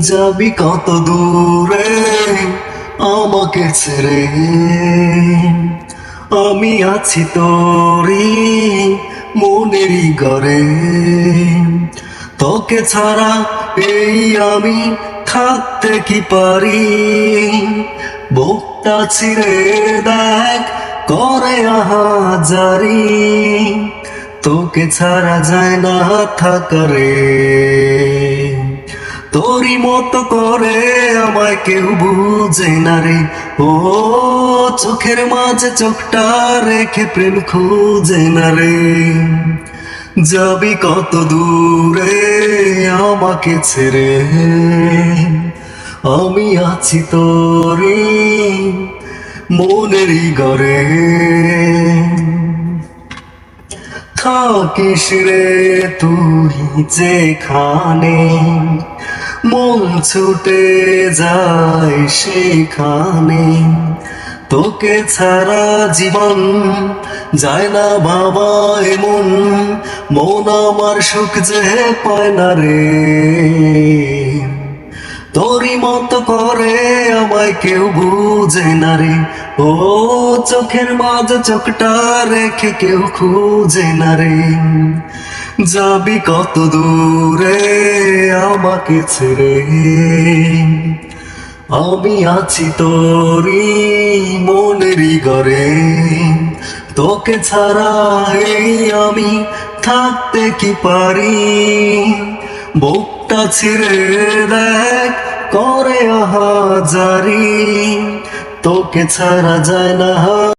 যাবি কত দূরে আমাকে ছেড়ে? আমি আছি তোরই মনেরই ঘরে। তোকে ছাড়া এই আমি থাকতে কি পারি? বুকটা ছিঁড়ে দেখ, করে আহাজারি। তোকে ছাড়া যায় না থাকারে। তোরই মতো করে আমায় কেউ বুঝে না রে। ও, চোখের মাঝে চোখটা রেখে প্রেম খুঁজে না রে। যাবি কত দূরে আমাকে ছেড়ে। আমি আছি তোরই মনেরই ঘরে। থাকিস রে তুই যেখানে। মন ছুটে যায় সেখানে। তোকে ছাড়া জীবন যায় না বাবা এমন মন আমার সুখ যে পায় না রে। তোরই মতো করে আমায় কেউ বুঝে না রে। ও চোখের মাঝে চোখটা রেখে কেউ খুঁজে না রে। যাবি কত দূরে আমাকে ছেড়ে? আমি আছি তোরই মনেরই ঘরে। তোকে ছাড়া এই আমি থাকতে কি পারি? বুকটা ছিঁড়ে দেখ, করে আহাজারি তোকে ছাড়া যায় না।